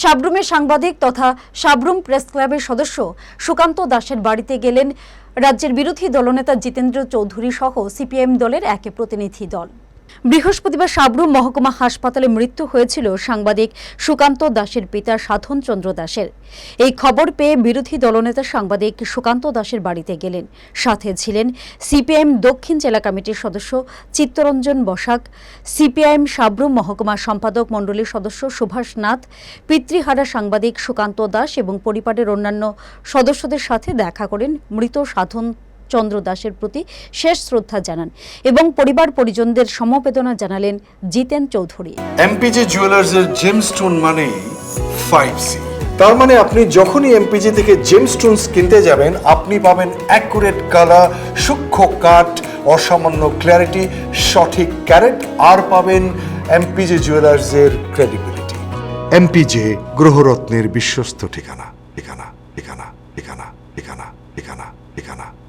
সাবরুমের সাংবাদিক তথা সাবরুম প্রেস ক্লাবের সদস্য সুকান্ত দাসের বাড়িতে গেলেন রাজ্যের বিরোধী দলনেতা জিতেন্দ্র চৌধুরী সহ সিপিএম দলের একে প্রতিনিধি দল। বৃহস্পতিবার সাবরুম মহকুমা হাসপাতালে মৃত্যু হয়েছিল সাংবাদিক সুকান্ত দাসের পিতা সাধন চন্দ্র দাসের। এই খবর পেয়ে বিরোধী দলনেতা সাংবাদিক সুকান্ত দাসের বাড়িতে গেলেন। সাথে ছিলেন সিপিআইএম দক্ষিণ জেলা কমিটির সদস্য চিত্তরঞ্জন বসাক, সিপিআইএম সাবরুম মহকুমা সম্পাদক মণ্ডলীর সদস্য সুভাষ নাথ, পিতৃহারা সাংবাদিক সুকান্ত দাস এবং পরিবারের অন্যান্য সদস্যদের সাথে দেখা করেন মৃত সাধন চন্দ্র দাসের প্রতি শেষ শ্রদ্ধা জানান এবং পরিবার পরিজনদের সমবেদনা জানালেন জিতেন চৌধুরী। এমপিজে জুয়েলার্সের জেমস্টোন সি তার মানে আপনি যখনই এমপিজি থেকে জেমস্টোনস কিনতে যাবেন, আপনি পাবেন অ্যাকুরেট কালার সূক্ষ্ম কাট অসামান্য ক্ল্যারিটি সঠিক ক্যারেট আর পাবেন এমপিজে জুয়েলার্সের ক্রেডিবিলিটি এমপিজে গ্রহরত্নের বিশ্বস্ত ঠিকানা ঠিকানা ঠিকানা ঠিকানা ঠিকানা ঠিকানা।